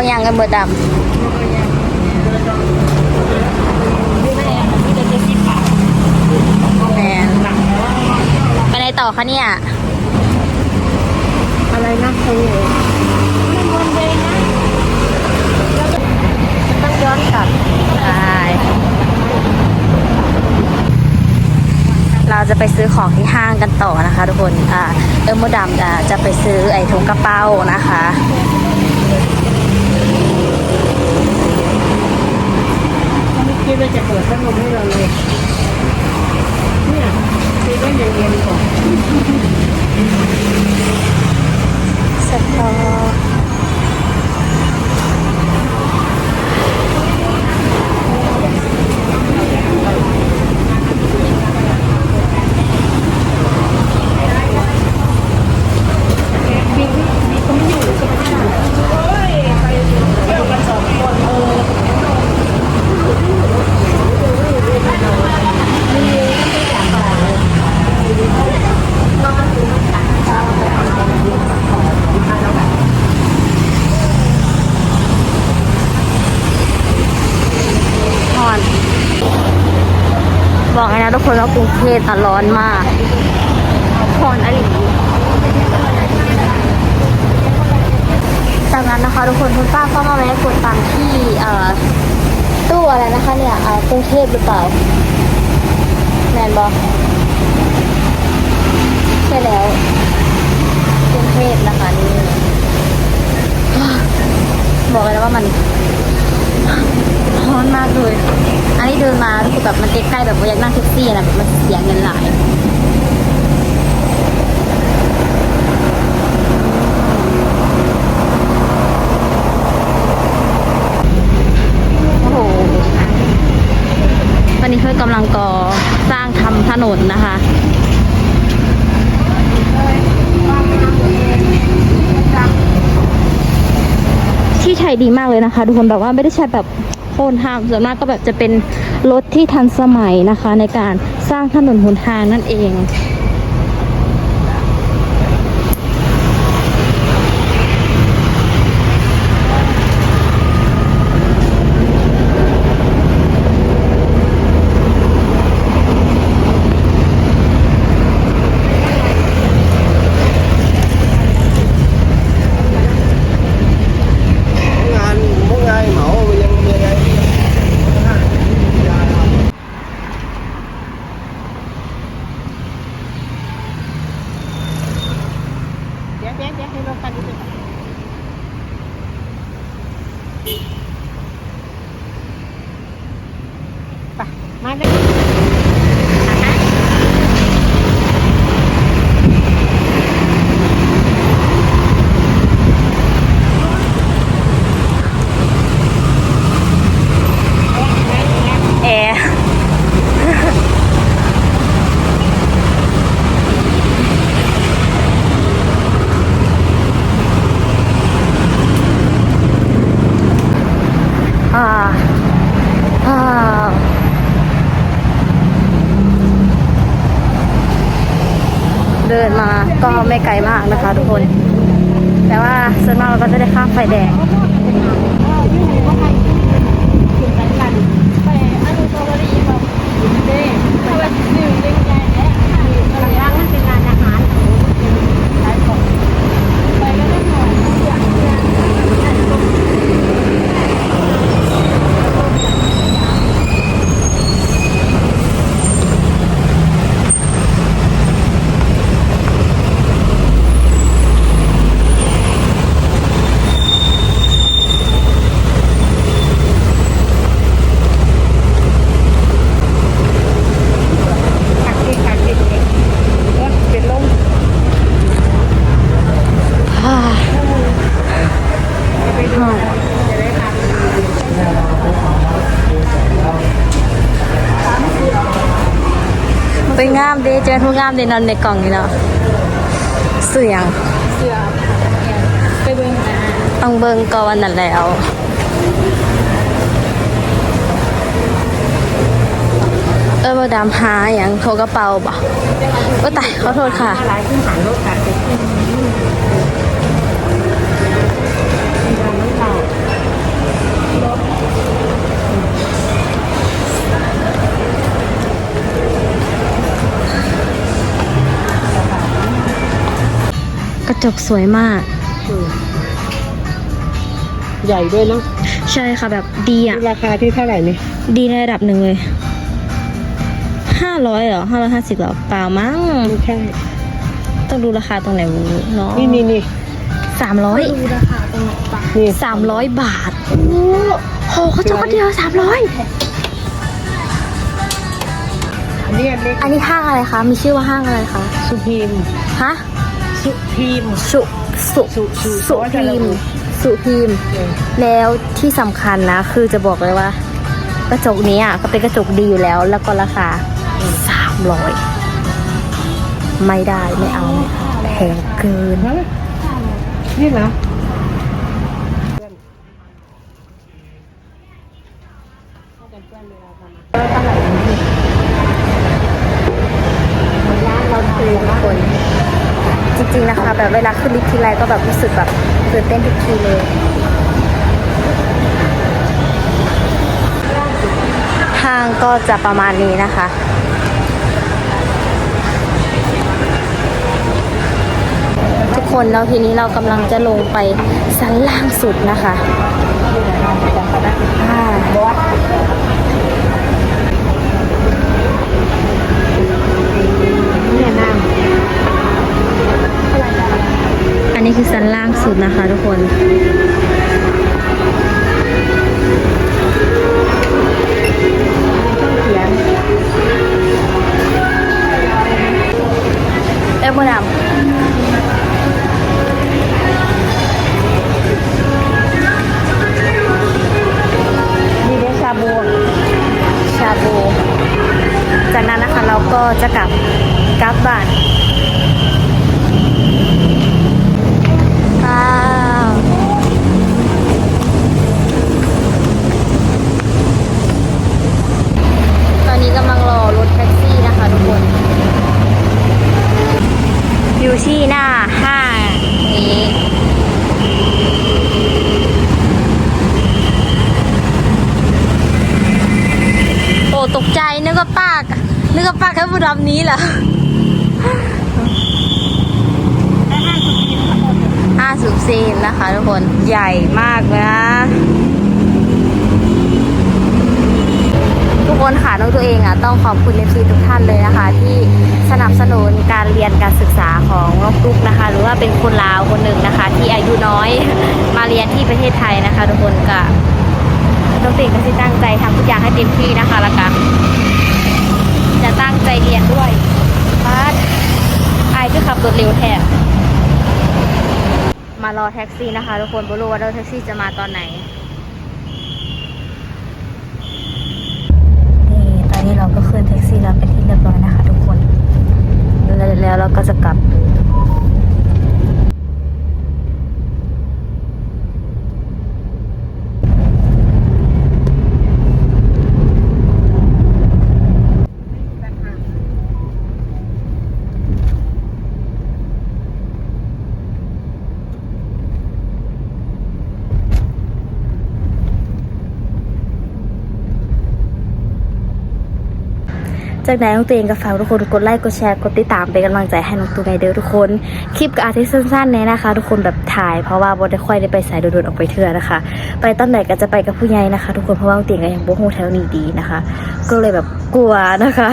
เอายังกันเบอร์ดำแมนไปไหนต่อคะเนี่ย อะไรนะครูต้องย้อนกลับใช่เราจะไปซื้อของที่ห้างกันต่อนะคะทุกคน อ่า เออโมดำจะจะไปซื้อไอ้ถุงกระเป๋านะคะ ไม่ คิดว่าจะเปิดพัดลมให้เราเลยเนี่ยคิดว่าอย่างเย็นก่อนสตอฮอน บอกเลยนะทุก คนว่ากรุงเทพอะร้อนมากฮอนอะไรจากนั้นนะคะทุกคนคุณป้าก็มาแวะกดตังที่อ่อตู้อะไรนะคะเนี่ยอ่อกรุงเทพหรือเปล่าแมนบอกใช่แล้วกรุงเทพนะคะนี่บอกเลยนะว่ามัน ร้อนมากเลย อันนี้เดินมารู้สึกแบบมันใกล้ๆแบบว่าอยากนั่งแท็กซี่นะแบบมันเสียเงินหลายโอ้โหตอนนี้เพื่อกำลังก่อสร้างทำถนนนะคะ ที่ใช้ดีมากเลยนะคะทุกคนแบบว่าไม่ได้ใช้แบบโคนทางส่วนมากก็แบบจะเป็นรถที่ทันสมัยนะคะ ในการสร้างถนนหนทางนั่นเอง เดี๋ยวเดี๋ยวเดี๋ยวให้เรากันดูไปมาเลย แอร์อ่าอ่าเดินมาก็ ไม่ไกลมากนะคะ ทุกคน แต่ว่าส่วนมากเราก็จะได้ข้ามไฟแดง ไปอนุสาวรีย์แบบเด้ไปแบบดื่มเล่นใจและกำลังว่างมันเป็นงานอาหารขายของไปแล้วได้หน่อยอยากจะ ขัดติดขัดติดเองเออเป็นลม อ่า จะไปดูจะได้ทำ ไป งามเด้เจทุกงามเด้นอนในกล่องนี่เนาะเสียงเสื้อไปเบิ่งอะต้องเบิ่งก่อนนั่นแล้วเออมาดามหาอย่างโทรกระเป๋าบ่ก็ตายขอโทษค่ะ หลายขึ้นหันรถขัด จกสวยมากอืมใหญ่ด้วยเนาะใช่ค่ะแบบดีอะ ราคาที่เท่าไหร่นี่ดีในระดับหนึ่งเลยห้าร้อยเหรอห้าร้อยห้าสิบเหรอเปล่ามั้งไม่ใช่ต้องดูราคาตรงไหนเนาะนี่นี่นี่สามร้อยนี่สามร้อยบาทโอ้โหเขาจกกันเดียวสามร้อยอันนี้อันเล็กอันนี้ห้างอะไรคะ มีชื่อว่าห้างอะไรคะสุพีมฮะ สุพีม สุสุสุสุสุพิมพ์สุพิมพ์เออแล้วที่สำคัญนะ คือจะบอกเลยว่า กระจกนี้อะก็เป็นกระจกดีอยู่แล้ว แล้วก็ราคาสามร้อยไม่ได้ไม่เอาไม่เอาแพงเกินฮะนี่เหรอ คะแบบเวลาขึ้นลิฟต์ทีไรก็แบบรู้สึกแบบตื่นเต้นทุกทีเลยห้างก็จะประมาณนี้นะคะทุกคนแล้วทีนี้เรากำลังจะลงไปชั้นล่างสุดนะคะอ่เนี่ยน้อั นนี้คือชั้นล่างสุดนะคะทุกคนเขียนเอ้ยโมดำนี่เรียกชาบูชาบูจากนั้นนะคะเราก็จะกลับกลับบ้านว้าวตอนนี้กำลังรอรถแท็กซี่นะคะทุกคน อยู่ที่หน้าห้างนี้ โอ้ต กใจนึกว่าปากนึกว่าปากแค่บุดำนี้เหรอห้าสิบซีนนะคะทุกคนใหญ่มากนะทุกคนค่ะน้องตัวเองอะต้องขอบคุณเอฟซีทุกท่านเลยนะคะ ที่สนับสนุนการเรียนการศึกษาของน้องตุ๊กนะคะ หรือว่าเป็นคนลาวคนหนึ่งนะคะ ที่อายุน้อยมาเรียนที่ประเทศไทยนะคะ ทุกคนก็ น้องติ่งก็สิตั้งใจทำทุกอย่างให้เต็มที่นะคะแล้วกันจะตั้งใจเรียนด้วยพาดไอายคือขับรถเร็วแท้มารอแท็กซี่นะคะทุกคนไม่รู้ว่ารถแท็กซี่จะมาตอนไหนนี่ตอนนี้เราก็ขึ้นแท็กซี่แล้วเป็นที่เรียบร้อยนะคะ ทุกคน แล้วแล้วเราก็จะกลับ จากนั้นน้องตัวเองก็ฝากทุกคนกดไลค์กดแชร์กดติดตามเป็นกำลังใจให้น้องตัวในเด้อทุกคน คลิปกับอาทิตย์สั้นๆเนี่ยนะคะ ทุกคนแบบถ่าย เพราะว่าบ่ได้ค่อยได้ไปสายโดดๆออกไปเทื่อนะคะ ไปตอนไหนก็จะไปกับผู้ใหญ่นะคะ ทุกคนเพราะว่าน้องตัวเองก็ยังบ่ฮู้แถวนี้ดีนะคะ ก็เลยแบบกลัวนะคะ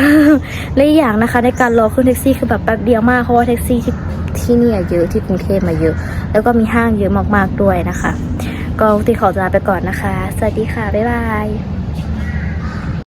และอีกอย่างนะคะ ในการรอขึ้นแท็กซี่คือแบบแป๊บเดียวมากเพราะว่าแท็กซี่ที่ที่นี่เยอะที่กรุงเทพมาเยอะ แล้วก็มีห้างเยอะมากๆด้วยนะคะก็ตีขอลาไปก่อนนะคะ สวัสดีค่ะบ๊ายบาย